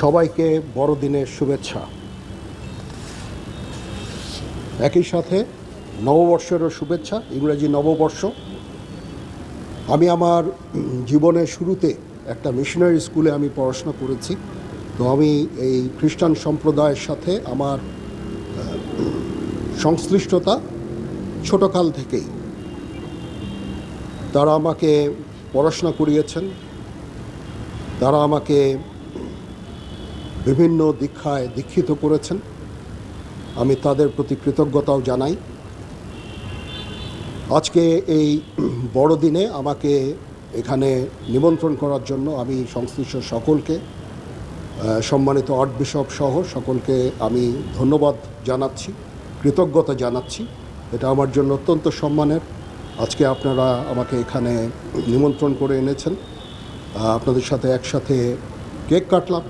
সবাইকে বড়দিনের শুভেচ্ছা। একই সাথে নববর্ষেরও শুভেচ্ছা, ইংরেজি নববর্ষ। আমি আমার জীবনের শুরুতে একটা মিশনারি স্কুলে আমি পড়াশোনা করেছি। তো আমি এই খ্রিস্টান সম্প্রদায়ের সাথে আমার, সংশ্লিষ্টতা ছোটকাল থেকেই। তারা আমাকে পড়াশোনা করিয়েছেন। তারা আমাকে বিভিন্ন দীক্ষায় দীক্ষিত করেছেন। আমি তাদের প্রতি কৃতজ্ঞতাও জানাই। আজকে এই বড়দিনে আমাকে এখানে নিমন্ত্রণ করার জন্য আমি সংশ্লিষ্ট সকলকে সম্মানিত আর্ট বিশপ সহ সকলকে আমি ধন্যবাদ জানাচ্ছি, কৃতজ্ঞতা জানাচ্ছি। এটা আমার জন্য অত্যন্ত সম্মানের। আজকে আপনারা আমাকে এখানে নিমন্ত্রণ করে এনেছেন। আপনাদের সাথে একসাথে কেক কাটলাম।